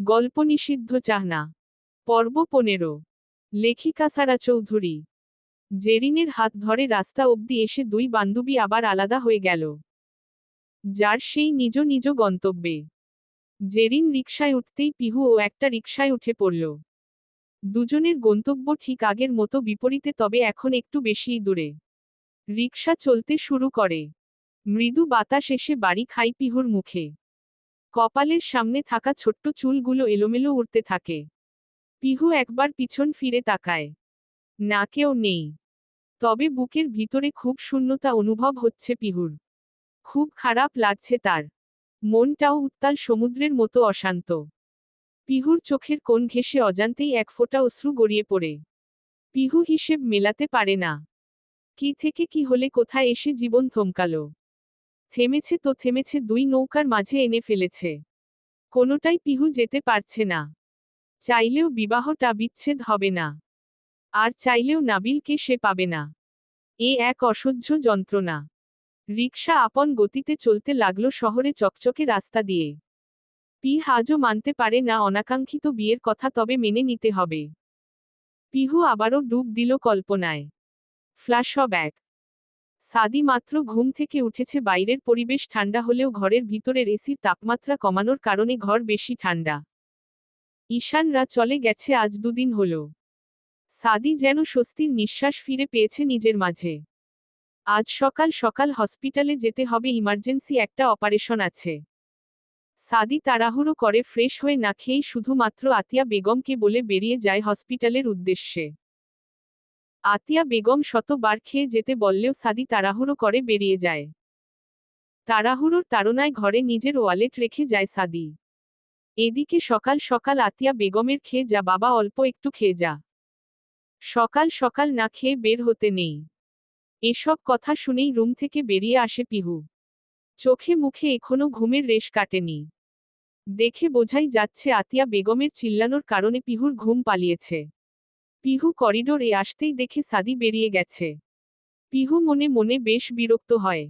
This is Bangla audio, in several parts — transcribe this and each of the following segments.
গল্প নিষিদ্ধ চাহনা। পর্ব পনেরো। লেখিকা সারা চৌধুরী। জেরিনের হাত ধরে রাস্তা অবধি এসে দুই বান্ধবী আবার আলাদা হয়ে গেল। যার সেই নিজ নিজ গন্তব্যে। জেরিন রিকশায় উঠতেই পিহু ও একটা রিকশায় উঠে পড়ল। দুজনের গন্তব্য ঠিক আগের মতো বিপরীতে তবে এখন একটু বেশিই দূরে। রিকশা চলতে শুরু করে। মৃদু বাতাস এসে বাড়ি খাই পিহুর মুখে। কপালের সামনে থাকা ছোট্ট চুলগুলো এলোমেলো উড়তে থাকে। পিহু একবার পিছন ফিরে তাকায়। না, কেউ নেই। তবে বুকের ভিতরে খুব শূন্যতা অনুভব হচ্ছে পিহুর। খুব খারাপ লাগছে তার। মনটাও উত্তাল সমুদ্রের মতো অশান্ত। পিহুর চোখের কোণ ঘেঁষে অজান্তেই এক ফোঁটা অশ্রু গড়িয়ে পড়ে। পিহু হিসেব মেলাতে পারে না। কি থেকে কি হলে কোথায় এসে জীবন থমকালো? থেমেছে তো থেমেছে দুই নৌকার মাঝে এনে ফেলেছে। কোনোটাই পিহু যেতে পারছে না। চাইলেও বিবাহটা বিচ্ছেদ হবে না। আর চাইলেও নাবিলকে সে পাবে না। এ এক অসহ্য যন্ত্রণা। রিকশা আপন গতিতে চলতে লাগল শহরে চকচকে রাস্তা দিয়ে। পি হাজও মানতে পারে না অনাকাঙ্ক্ষিত বিয়ের কথা তবে মেনে নিতে হবে। পিহু আবারও ডুব দিল কল্পনায়। ফ্ল্যাশব্যাক সাদি মাত্র ঘুম থেকে উঠেছে, বাইরের পরিবেশ ঠান্ডা হলেও ঘরের ভিতরের এসির তাপমাত্রা কমানোর কারণে ঘর বেশি ঠান্ডা। ঈশানরা চলে গেছে, আজ দুদিন হল। সাদি যেন স্বস্তির নিঃশ্বাস ফিরে পেয়েছে নিজের মাঝে। আজ সকাল সকাল হসপিটালে যেতে হবে, ইমার্জেন্সি একটা অপারেশন আছে। সাদি তাড়াহুড়ো করে, ফ্রেশ হয়ে না খেয়েই শুধুমাত্র আতিয়া বেগমকে বলে বেরিয়ে যায় হসপিটালের উদ্দেশ্যে। আতিয়া বেগম শতবার খেয়ে যেতে বললেও সাদি তাড়াহুড়ো করে বেরিয়ে যায়। তাড়াহুড়োর তাড়নায় ঘরে নিজের ওয়ালেট রেখে যায় সাদি। এদিকে সকাল সকাল আতিয়া বেগমের খেয়ে যা, বাবা অল্প একটু খেয়ে যা। সকাল সকাল না খেয়ে বের হতে নেই। এসব কথা শুনেই রুম থেকে বেরিয়ে আসে পিহু। চোখে মুখে এখনও ঘুমের রেশ কাটেনি। দেখে বোঝাই যাচ্ছে আতিয়া বেগমের চিল্লানোর কারণে পিহুর ঘুম পালিয়েছে। পিহু করিডোরে আসতেই দেখে সাদি বেরিয়ে গেছে। পিহু মনে মনে বেশ বিরক্ত হয়।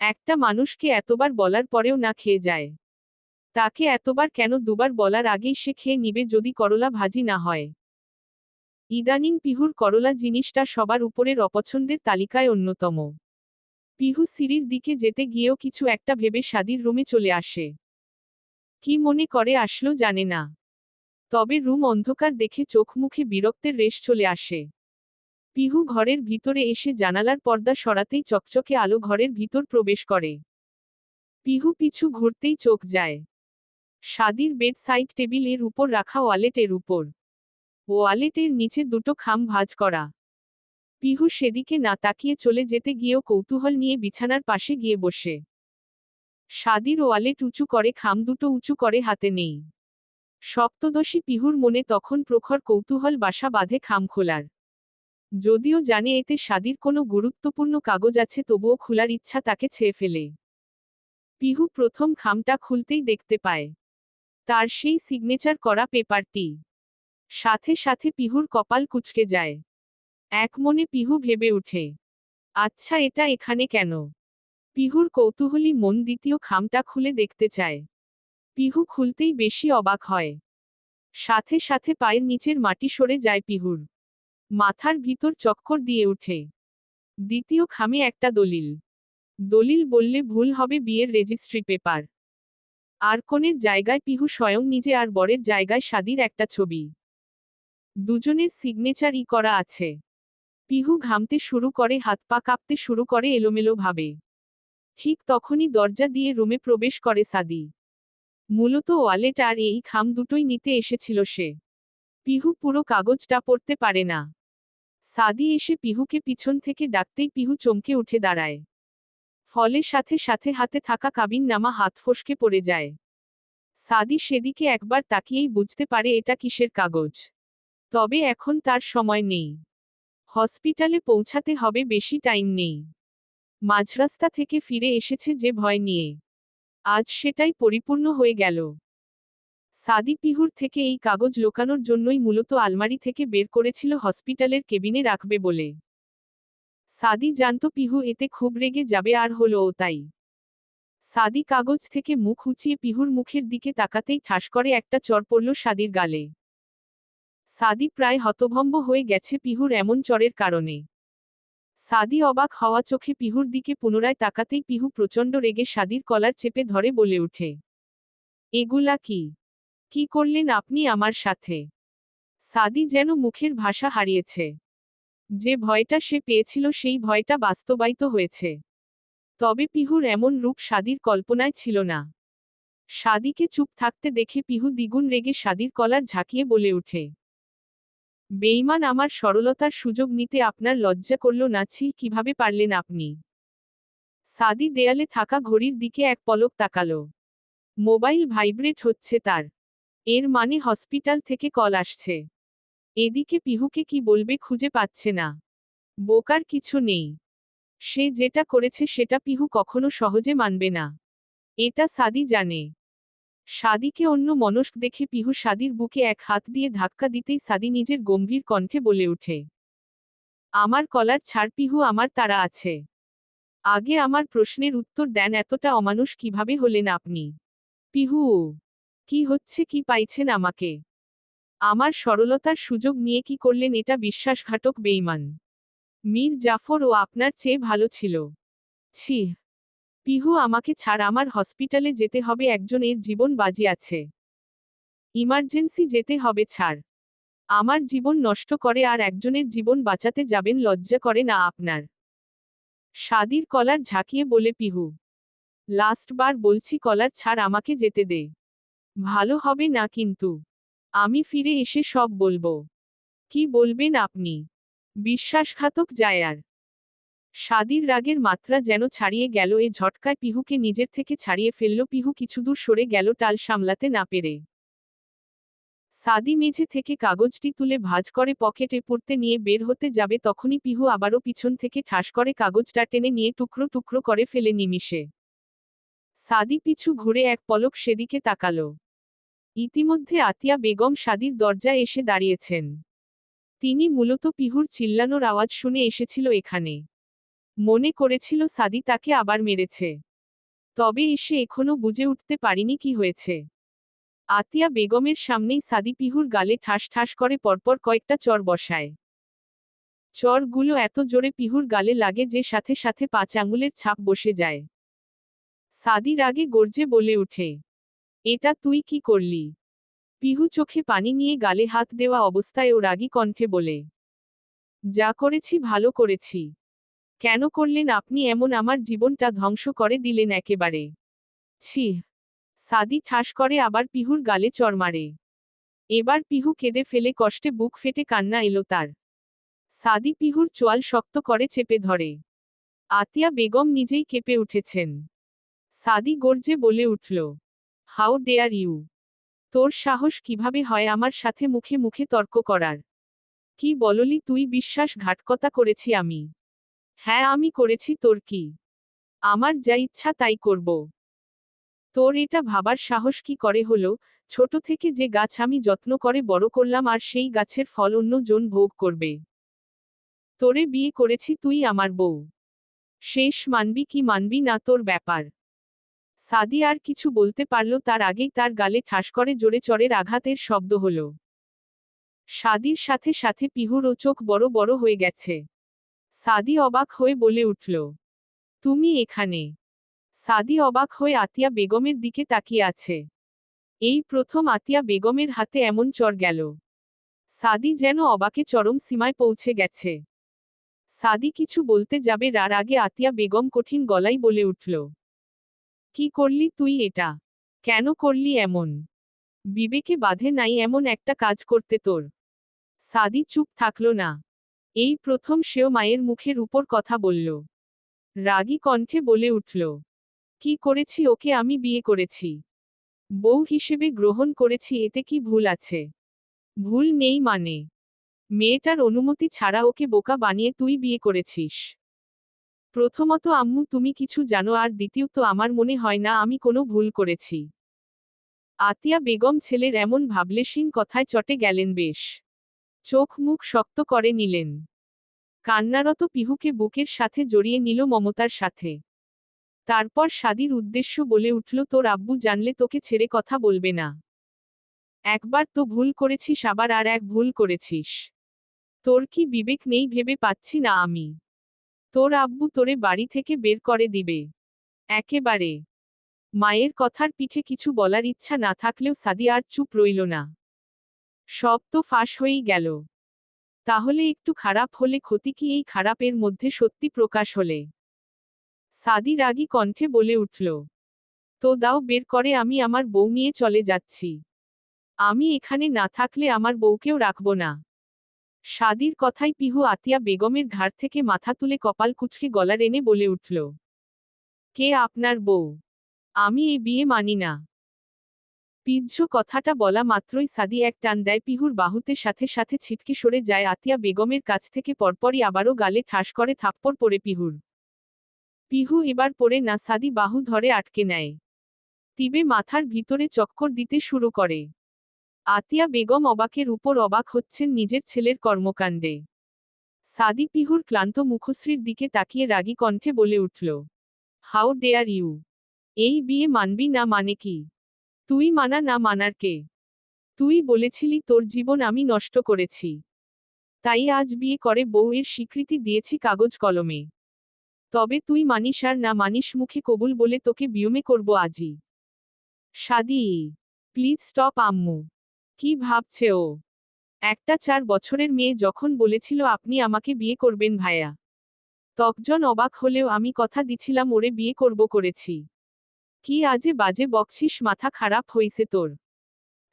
একটা মানুষকে এতবার বলার পরেও না খেয়ে যায়। তাকে এতবার কেন দুবার বলার আগেই সে খেয়ে নিবে যদি করলা ভাজি না হয়। ইদানিং পিহুর করলা জিনিসটা সবার উপরের অপছন্দের তালিকায় অন্যতম। পিহু সিঁড়ির দিকে যেতে গিয়েও কিছু একটা ভেবে সাদির রুমে চলে আসে। কি মনে করে আসলো জানে না। তবে রুম অন্ধকার দেখে চোখ মুখে বিরক্তের রেশ চলে আসে। পিহু ঘরের ভিতরে এসে জানালার পর্দা সরাতেই চকচকে আলো ঘরের ভিতর প্রবেশ করে। পিহু পিছু ঘুরতেই চোখ যায়। সাদির বেড সাইড টেবিলের উপর রাখা ওয়ালেটের উপর। ওয়ালেটের নিচে দুটো খাম ভাজ করা। পিহু সেদিকে না তাকিয়ে চলে যেতে গিয়েও কৌতূহল নিয়ে বিছানার পাশে গিয়ে বসে। সাদির ওয়ালেট উঁচু করে, খাম দুটো উঁচু করে, হাতে নেই। সপ্তদশী পিহুর মনে তখন প্রখর কৌতূহল বাসা বাঁধে খামখোলার। যদিও জানে এতে সাদির কোনো গুরুত্বপূর্ণ কাগজ আছে, তবুও খোলার ইচ্ছা তাকে ছেয়ে ফেলে। পিহু প্রথম খামটা খুলতেই দেখতে পায়। তার সেই সিগনেচার করা পেপারটি। সাথে সাথে পিহুর কপাল কুচকে যায়। এক মনে পিহু ভেবে উঠে আচ্ছা এটা এখানে কেন? পিহুর কৌতূহলী মন দ্বিতীয় খামটা খুলে দেখতে চায়। পিহু খুলতেই বেশি অবাক হয়। সাথে সাথে পায়ের নিচের মাটি সরে যায় পিহুর। মাথার ভিতর চক্কর দিয়ে উঠে। দ্বিতীয় খামে একটা দলিল। দলিল বললে ভুল হবে বিয়ের রেজিস্ট্রি পেপার। আর কনের জায়গায় পিহু স্বয়ং নিজে আর বরের জায়গায় সাদির একটা ছবি। দুজনের সিগনেচারই করা আছে। পিহু ঘামতে শুরু করে, হাত পা কাঁপতে শুরু করে এলোমেলো ভাবে ঠিক তখনই দরজা দিয়ে রুমে প্রবেশ করে সাদি। মূলত ওয়ালেট আর এই খাম দুটোই নিতে এসেছিল সে। পিহু পুরো কাগজটা পড়তে পারে না। সাদি এসে পিহুকে পিছন থেকে ডাকতেই পিহু চমকে উঠে দাঁড়ায়। ফলে সাথে সাথে হাতে থাকা কাবিন নামা হাত ফসকে পড়ে যায়। সাদি সেদিকে একবার তাকিয়েই বুঝতে পারে এটা কিসের কাগজ। তবে এখন তার সময় নেই। হসপিটালে পৌঁছাতে হবে বেশি টাইম নেই। মাঝরাস্তা থেকে ফিরে এসেছে যে ভয় নিয়ে। আজ সেটাই পরিপূর্ণ হয়ে গেল। সাদি পিহুর থেকে এই কাগজ লোকানোর জন্যই মূলত আলমারি থেকে বের করেছিল হসপিটালের কেবিনে রাখবে বলে। সাদি জানত পিহু এতে খুব রেগে যাবে আর হলো ও তাই। সাদি কাগজ থেকে মুখ উঁচিয়ে পিহুর মুখের দিকে তাকাতেই ঠাস করে একটা চর পড়ল সাদির গালে। সাদি প্রায় হতভম্ব হয়ে গেছে পিহুর এমন চরের কারণে। সাদি অবাক হওয়া চোখে পিহুর দিকে পুনরায় তাকাতেই পিহু প্রচণ্ড রেগে সাদির কলার চেপে ধরে বলে উঠে এগুলা কি? কি করলেন আপনি আমার সাথে? সাদি যেন মুখের ভাষা হারিয়েছে। যে ভয়টা সে পেয়েছিল সেই ভয়টা বাস্তবায়িত হয়েছে। তবে পিহুর এমন রূপ সাদির কল্পনায় ছিল না। সাদিকে চুপ থাকতে দেখে পিহু দ্বিগুণ রেগে সাদির কলার ঝাঁকিয়ে বলে ওঠে বেইমান আমার সরলতার সুযোগ নিতে আপনার লজ্জা করল না, ছি, কীভাবে পারলেন আপনি? সাদি দেয়ালে থাকা ঘড়ির দিকে এক পলক তাকাল। মোবাইল ভাইব্রেট হচ্ছে তার। এর মানে হসপিটাল থেকে কল আসছে। এদিকে পিহুকে কি বলবে খুঁজে পাচ্ছে না। বোকার কিছু নেই। সে যেটা করেছে সেটা পিহু কখনো সহজে মানবে না। এটা সাদি জানে। সাদিকে অন্য মনস্ক দেখে পিহু সাদির বুকে এক হাত দিয়ে ধাক্কা দিতেই সাদি নিজের গম্ভীর কণ্ঠে বলে ওঠে, আমার কলার ছাড় পিহু, আমার তারা আছে। আগে আমার প্রশ্নের উত্তর দেন, এতটা অমানুষ কীভাবে হলেন আপনি? পিহু, কি হচ্ছে, কি পাইছেন আমাকে? আমার সরলতার সুযোগ নিয়ে কি করলেন, এটা বিশ্বাসঘাতক বেইমান মীর জাফর ও আপনার চেয়ে ভালো ছিল। ছি পিহু আমাকে ছাড়, আমার হসপিটালে যেতে হবে একজন এর জীবন বাজি আছে। ইমার্জেন্সি যেতে হবে, ছাড়। আমার জীবন নষ্ট করে আর একজনের জীবন বাঁচাতে যাবেন, লজ্জা করে না আপনার। সাদির কলার ঝাঁকিয়ে বলে পিহু, লাস্ট বার বলছি কলার ছাড়, আমাকে যেতে দে। ভালো হবে না কিন্তু। আমি ফিরে এসে সব বলব। কি বলবেন আপনি? বিশ্বাসঘাতক জায়ার সাদির রাগের মাত্রা যেন ছাড়িয়ে গেল, এ ঝটকায় পিহুকে নিজের থেকে ছাড়িয়ে ফেলল। পিহু কিছুদূর সরে গেল, টাল সামলাতে না পেরে। সাদি মেঝে থেকে কাগজটি তুলে ভাজ করে পকেটে পড়তে নিয়ে বের হতে যাবে, তখনই পিহু আবারও পিছন থেকে ঠাস করে কাগজটা টেনে নিয়ে টুকরো টুকরো করে ফেলে নিমিষে। সাদি পিছু ঘুরে এক পলক সেদিকে তাকালো। ইতিমধ্যে আতিয়া বেগম সাদির দরজায় এসে দাঁড়িয়েছেন। তিনি মূলত পিহুর চিল্লানোর আওয়াজ শুনে এসেছিল এখানে। মনে করেছিল সাদি তাকে আবার মেরেছে। তবে এসে এখনও বুঝে উঠতে পারিনি কি হয়েছে। আতিয়া বেগমের সামনেই সাদি পিহুর গালে ঠাস ঠাস করে পরপর কয়েকটা চর বসায়। চরগুলো এত জোরে পিহুর গালে লাগে যে সাথে সাথে পাঁচ আঙুলের ছাপ বসে যায়। সাদির আগে গর্জে বলে উঠে এটা তুই কি করলি? পিহু চোখে পানি নিয়ে গালে হাত দেওয়া অবস্থায় ও রাগী কণ্ঠে বলে, যা করেছি ভালো করেছি। কেন করলেন আপনি এমন আমার জীবনটা ধ্বংস করে দিলেন একেবারে? ছি সাদি ঠাস করে আবার পিহুর গালে চর মারে। এবার পিহু কেঁদে ফেলে কষ্টে বুক ফেটে কান্না এলো তার। সাদি পিহুর চোয়াল শক্ত করে চেপে ধরে। আতিয়া বেগম নিজেই কেঁপে উঠেছেন। সাদি গর্জে বলে উঠল, হাউ ডেয়ার ইউ? তোর সাহস কীভাবে হয় আমার সাথে মুখে মুখে তর্ক করার? কি বললি তুই? বিশ্বাসঘাতকতা করেছি আমি। হ্যাঁ আমি করেছি, তোর কি? আমার যা ইচ্ছা তাই করব। তোর এটা ভাবার সাহস কি করে হলো? ছোট থেকে যে গাছ আমি যত্ন করে বড় করলাম আর সেই গাছের ফল অন্য জন ভোগ করবে। তোরে বিয়ে করেছি তুই আমার বউ। শেষ মানবি কি মানবি না তোর ব্যাপার। সাদি আর কিছু বলতে পারল তার আগেই তার গালে ঠাস করে জোরে চরের আঘাতের শব্দ হল। সাদির সাথে সাথে পিহুর ও চোখ বড় বড় হয়ে গেছে। সাদি অবাক হয়ে বলে উঠল, তুমি এখানে? সাদি অবাক হয়ে আতিয়া বেগমের দিকে তাকিয়ে আছে। এই প্রথম আতিয়া বেগমের হাতে এমন চর গেল। সাদি যেন অবাকে চরম সীমায় পৌঁছে গেছে। সাদি কিছু বলতে যাবে রার আগে আতিয়া বেগম কঠিন গলায় বলে উঠল, কি করলি তুই এটা? কেন করলি এমন? বিবেকে বাধে নাই এমন একটা কাজ করতে তোর? সাদি চুপ থাকল না। এই প্রথম সেও মায়ের মুখের উপর কথা বলল। রাগী কণ্ঠে বলে উঠল, কি করেছি ওকে আমি বিয়ে করেছি। বউ হিসেবে গ্রহণ করেছি এতে কি ভুল আছে? ভুল নেই মানে। মেয়েটার অনুমতি ছাড়া ওকে বোকা বানিয়ে তুই বিয়ে করেছিস। প্রথমত আম্মু তুমি কিছু জানো আর দ্বিতীয়ত আমার মনে হয় না আমি কোনো ভুল করেছি। আতিয়া বেগম ছেলের এমন ভাবলেশীন কথায় চটে গেলেন বেশ। চোখ মুখ শক্ত করে নিলেন। কান্নারত পিহুকে বুকের সাথে জড়িয়ে নিল মমতার সাথে। তারপর সাদির উদ্দেশ্য বলে উঠল, তোর আব্বু জানলে তোকে ছেড়ে কথা বলবে না। একবার তো ভুল করেছিস, আবার আর এক ভুল করেছিস। তোর কি বিবেক নেই ভেবে পাচ্ছি না আমি। তোর আব্বু তোরে বাড়ি থেকে বের করে দিবে। একেবারে। মায়ের কথার পিঠে কিছু বলার ইচ্ছা না থাকলেও সাদি আর চুপ রইল না। সব তো ফাঁস হয়েই গেল। তাহলে একটু খারাপ হলে ক্ষতি কি এই খারাপের মধ্যে সত্যি প্রকাশ হলে? সাদি রাগী কণ্ঠে বলে উঠল, তো দাও বের করে আমি আমার বউ নিয়ে চলে যাচ্ছি। আমি এখানে না থাকলে আমার বউকেও রাখব না। সাদির কথায় পিহু আতিয়া বেগমের ঘাড় থেকে মাথা তুলে কপাল কুচকে গলার এনে বলে উঠল, কে আপনার বউ? আমি এই বিয়ে মানি না। পিজ্জ কথাটা বলা মাত্রই সাদি এক টান দেয় পিহুর বাহুতে সাথে সাথে ছিটকে সরে যায় আতিয়া বেগমের কাছ থেকে পরপরই আবারও গালে ঠাস করে থাপ্পড় পড়ে পিহুর। পিহু এবার পড়ে না সাদি বাহু ধরে আটকে নেয়। তিবে মাথার ভিতরে চক্কর দিতে শুরু করে। আতিয়া বেগম অবাকের উপর অবাক হচ্ছেন নিজের ছেলের কর্মকাণ্ডে। সাদি পিহুর ক্লান্ত মুখশ্রীর দিকে তাকিয়ে রাগী কণ্ঠে বলে উঠল, হাউ ডেয়ার ইউ? এই বিয়ে মানবি না মানে কি? তুই মানা না মানার কে? তুই বলেছিলি তোর জীবন আমি নষ্ট করেছি। তাই আজ বিয়ে করে বউয়ের স্বীকৃতি দিয়েছি কাগজ কলমে। তবে তুই মানিস আর না মানিস মুখে কবুল বলে তোকে বিয়মে করব আজই। সাদি, প্লিজ স্টপ আম্মু। কি ভাবছে ও? একটা চার বছরের মেয়ে যখন বলেছিল আপনি আমাকে বিয়ে করবেন ভাইয়া তকজন অবাক হলেও আমি কথা দিছিলাম, ওরে বিয়ে করব করেছি। কি আজে বাজে বকছিস মাথা খারাপ হইছে তোর।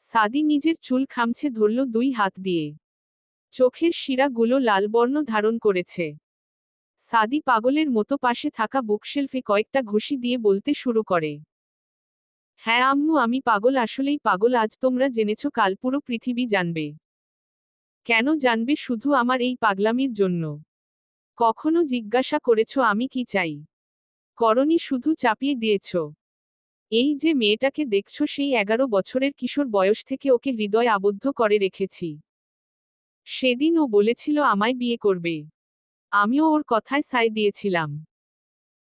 সাদি নিজের চুল খামছে ধরল দুই হাত দিয়ে। চোখের শিরাগুলো লালবর্ণ ধারণ করেছে। সাদি পাগলের মতো পাশে থাকা বুকশেলফে কয়েকটা ঘুষি দিয়ে বলতে শুরু করে। হ্যাঁ আম্মু, আমি পাগল, আসলেই পাগল, আজ তোমরা জেনেছ কাল পুরো পৃথিবী জানবে। কেন জানবে শুধু আমার এই পাগলামির জন্য? কখনো জিজ্ঞাসা করেছ আমি কি চাই? করণী শুধু চাপিয়ে দিয়েছ। এই যে মেয়েটাকে দেখছ সেই এগারো বছরের কিশোর বয়স থেকে ওকে হৃদয় আবদ্ধ করে রেখেছি। সেদিন ও বলেছিল আমায় বিয়ে করবে। আমিও ওর কথায় সায় দিয়েছিলাম।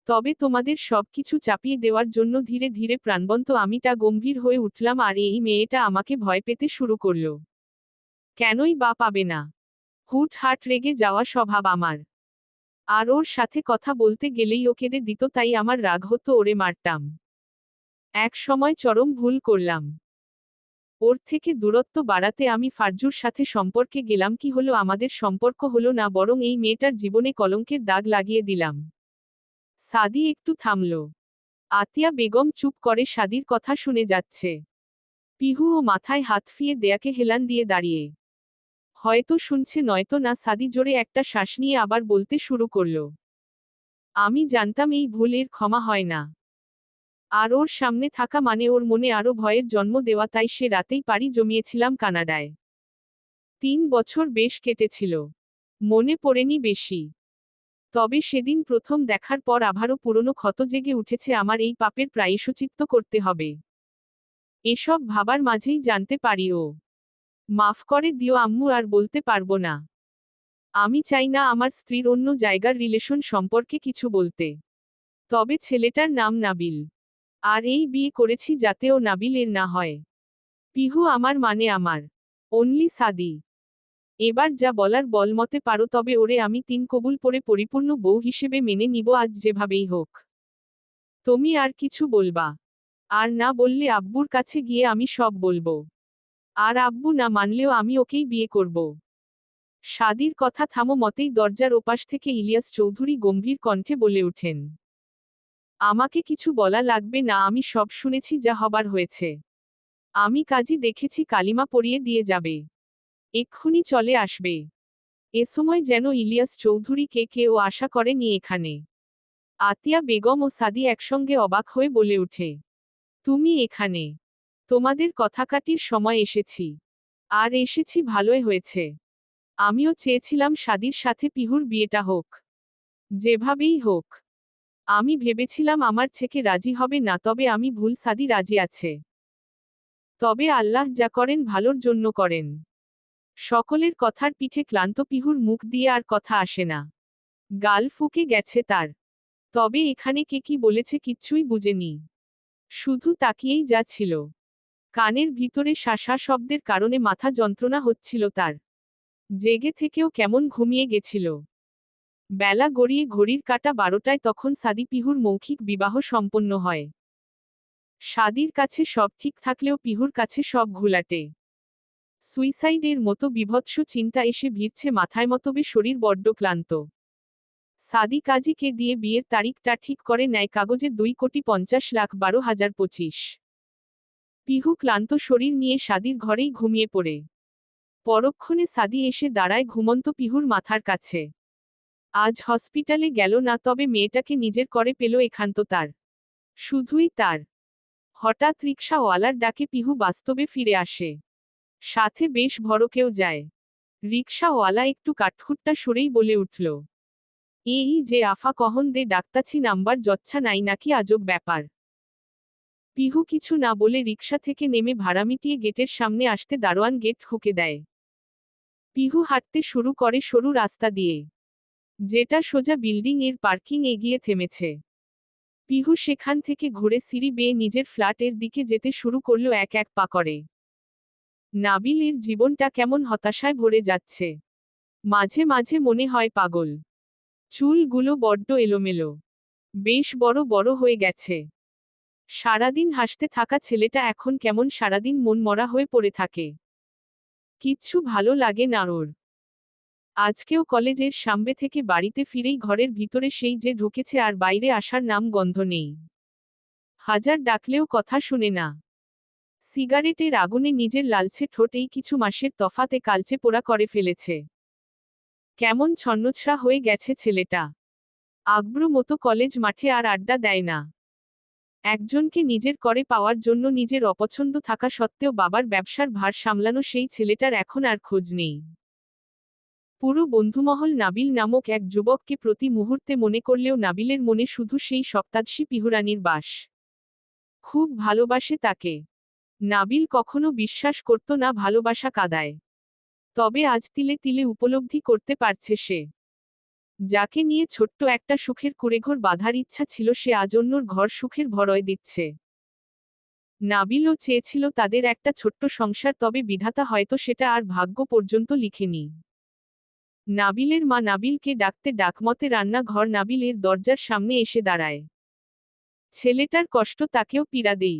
তবে তোমাদের সবকিছু চাপিয়ে দেওয়ার জন্য ধীরে ধীরে প্রাণবন্ত আমি তা গম্ভীর হয়ে উঠলাম আর এই মেয়েটা আমাকে ভয় পেতে শুরু করল। কেনই বা পাবে না। হুট হাট রেগে যাওয়া স্বভাব আমার। আর ওর সাথে কথা বলতে গেলেই ও কেঁদে দিত তাই আমার রাগ হতো ওরে মারতাম। এক সময় চরম ভুল করলাম। ওর থেকে দূরত্ব বাড়াতে আমি ফারজুর সাথে সম্পর্কে গেলাম কি হলো আমাদের সম্পর্ক হলো না বরং এই মেয়েটার জীবনে কলঙ্কের দাগ লাগিয়ে দিলাম। সাদি একটু থামল। আতিয়া বেগম চুপ করে সাদির কথা শুনে যাচ্ছে। পিহু ও মাথায় হাত ফিয়ে দেয়াকে হেলান দিয়ে দাঁড়িয়ে। হয়তো শুনছে নয়তো না সাদি জোরে একটা শ্বাস নিয়ে আবার বলতে শুরু করল। আমি জানতাম এই ভুলের ক্ষমা হয় না। আর ওর সামনে থাকা মানে ওর মনে আরও ভয়ের জন্ম দেওয়া, তাই সে রাতেই পাড়ি জমিয়েছিলাম কানাডায়। তিন বছর বেশ কেটেছিল। মনে পড়েনি বেশি। তবে সেদিন প্রথম দেখার পর আবারও পুরনো ক্ষত জেগে উঠেছে আমার এই পাপের প্রায়শচিত্ত করতে হবে। এসব ভাবার মাঝেই জানতে পারি ও। মাফ করে দিও আম্মু, আর বলতে পারব না। আমি চাই না আমার স্ত্রীর অন্য জায়গার রিলেশন সম্পর্কে কিছু বলতে। তবে ছেলেটার নাম নাবিল। আর এই বিয়ে করেছি যাতে ও নাবিল এর না হয়। পিহু আমার মানে আমার। অনলি সাদি। এবার যা বলার বলমতে পারো তবে ওরে আমি তিন কবুল পরে পরিপূর্ণ বউ হিসেবে মেনে নিব আজ যেভাবেই হোক। তুমি আর কিছু বলবা। আর না বললে আব্বুর কাছে গিয়ে আমি সব বলব। আর আব্বু না মানলেও আমি ওকেই বিয়ে করব। সাদির কথা থামো মতেই দরজার ওপাশ থেকে ইলিয়াস চৌধুরী গম্ভীর কণ্ঠে বলে ওঠেন। আমাকে কিছু বলা লাগবে না, আমি সব শুনেছি যা হবার হয়েছে। আমি কাজী দেখেছি, কালিমা পরিয়ে দিয়ে যাবে। এক্ষুনি চলে আসবে। এ সময় যেন ইলিয়াস চৌধুরী কে কেউ আশা করেনি এখানে। আতিয়া বেগম ও সাদি একসঙ্গে অবাক হয়ে বলে উঠে তুমি এখানে। তোমাদের কথাকাটির সময় এসেছি। আর এসেছি ভালোই হয়েছে। আমিও চেয়েছিলাম সাদির সাথে পিহুর বিয়েটা হোক। যেভাবেই হোক। আমি ভেবেছিলাম আমার ছেকে রাজি হবে না, তবে আমি ভুল সাদি রাজি আছে। তবে আল্লাহ যা করেন ভালোর জন্য করেন। সকলের কথার পিঠে ক্লান্ত পিহুর মুখ দিয়ে আর কথা আসে না। গাল ফুকে গেছে তার। তবে এখানে কে কি বলেছে কিচ্ছুই বুঝেনি। শুধু তাকিয়েই যা ছিল। কানের ভিতরে শাসা শব্দের কারণে মাথা যন্ত্রণা হচ্ছিল তার। জেগে থেকেও কেমন ঘুমিয়ে গেছিল। বেলা গড়িয়ে ঘড়ির কাটা বারোটায় তখন সাদি পিহুর মৌখিক বিবাহ সম্পন্ন হয়। সাদির কাছে সব ঠিক থাকলেও পিহুর কাছে সব ঘুলাটে। সুইসাইডের মতো বিভৎস চিন্তা এসে ভিড়ছে মাথায় মতবে শরীর বড্ড ক্লান্ত। সাদি কাজীকে দিয়ে বিয়ের তারিখটা ঠিক করে নেয় কাগজে দুই কোটি পঞ্চাশ লাখ বারো হাজার পঁচিশ। পিহু ক্লান্ত শরীর নিয়ে সাদির ঘরেই ঘুমিয়ে পড়ে। পরক্ষণে সাদি এসে দাঁড়ায় ঘুমন্ত পিহুর মাথার কাছে। আজ হসপিটালে গেল না তবে মেয়েটাকে নিজের করে পেল এখান্ত তার। শুধুই তার। হঠাৎ রিক্সাওয়ালার ডাকে পিহু বাস্তবে ফিরে আসে। সাথে বেশ ভরকেও যায়। রিক্সাওয়ালা একটু কাঠখুট্টা সরেই বলে উঠল, এই যে আফা কহন দে ডাক্তাছি নাম্বার যচ্ছা নাই নাকি আজব ব্যাপার? পিহু কিছু না বলে রিক্সা থেকে নেমে ভাড়া মিটিয়ে গেটের সামনে আসতে দারোয়ান গেট হুকে দেয়। পিহু হাঁটতে শুরু করে সরু রাস্তা দিয়ে। যেটা সোজা বিল্ডিং এর পার্কিং এগিয়ে থেমেছে। পিহু সেখান থেকে ঘুরে সিঁড়ি বেয়ে নিজের ফ্ল্যাটের দিকে যেতে শুরু করল এক এক পা করে। নাবিলের জীবনটা কেমন হতাশায় ভরে যাচ্ছে। মাঝে মাঝে মনে হয় পাগল। চুলগুলো বড্ড এলোমেলো। বেশ বড় বড় হয়ে গেছে। সারাদিন হাসতে থাকা ছেলেটা এখন কেমন সারাদিন মন মরা হয়ে পড়ে থাকে। কিচ্ছু ভালো লাগে না ওর। আজকেও কলেজের সামনে থেকে বাড়িতে ফিরেই ঘরের ভিতরে সেই যে ঢুকেছে আর বাইরে আসার নাম গন্ধ নেই। হাজার ডাকলেও কথা শুনে না। সিগারেটের আগুনে নিজের লালচে ঠোঁট এই কিছু মাসের তফাতে কালচে পোড়া করে ফেলেছে। কেমন ছন্নছড়া হয়ে গেছে ছেলেটা। আগ্রু মতো কলেজ মাঠে আর আড্ডা দেয় না। একজনকে নিজের করে পাওয়ার জন্য নিজের অপছন্দ থাকা সত্ত্বেও বাবার ব্যবসার ভার সামলানো সেই ছেলেটার এখন আর খোঁজ নেই। পুরো বন্ধুমহল নাবিল নামক এক যুবককে প্রতি মুহূর্তে মনে করলেও নাবিলের মনে শুধু সেই সপ্তাদশী পিহুরানির বাস। খুব ভালোবাসে তাকে। নাবিল কখনো বিশ্বাস করত না ভালোবাসা কাদায়। তবে আজ তিলে তিলে উপলব্ধি করতে পারছে সে। যাকে নিয়ে ছোট্ট একটা সুখের কুড়েঘর বাঁধার ইচ্ছা ছিল সে আজ অন্যর ঘর সুখের ভরয় দিচ্ছে। নাবিলও চেয়েছিল তাদের একটা ছোট্ট সংসার তবে বিধাতা হয়তো সেটা আর ভাগ্য পর্যন্ত লিখেনি। নাবিলের মা নাবিলকে ডাকতে ডাকমতে রান্নাঘর নাবিলের দরজার সামনে এসে দাঁড়ায়। ছেলেটার কষ্ট তাকেও পীড়া দেই।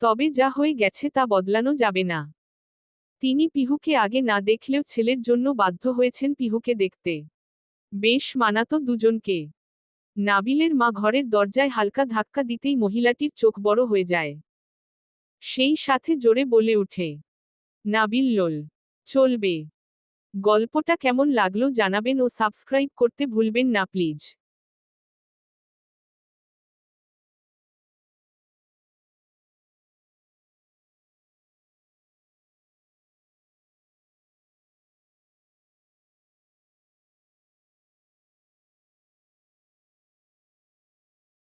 তবে যা হয়ে গেছে তা বদলানো যাবে না। তিনি পিহুকে আগে না দেখলেও ছেলের জন্য বাধ্য হয়েছেন পিহুকে দেখতে। বেশ মানাতো দুজনকে। নাবিলের মা ঘরের দরজায় হালকা ধাক্কা দিতেই মহিলাটির চোখ বড় হয়ে যায়। সেই সাথে জোরে বলে উঠে, নাবিল লোল, চলবে। গল্পটা কেমন লাগল জানাবেন ও সাবস্ক্রাইব করতে ভুলবেন না প্লিজ।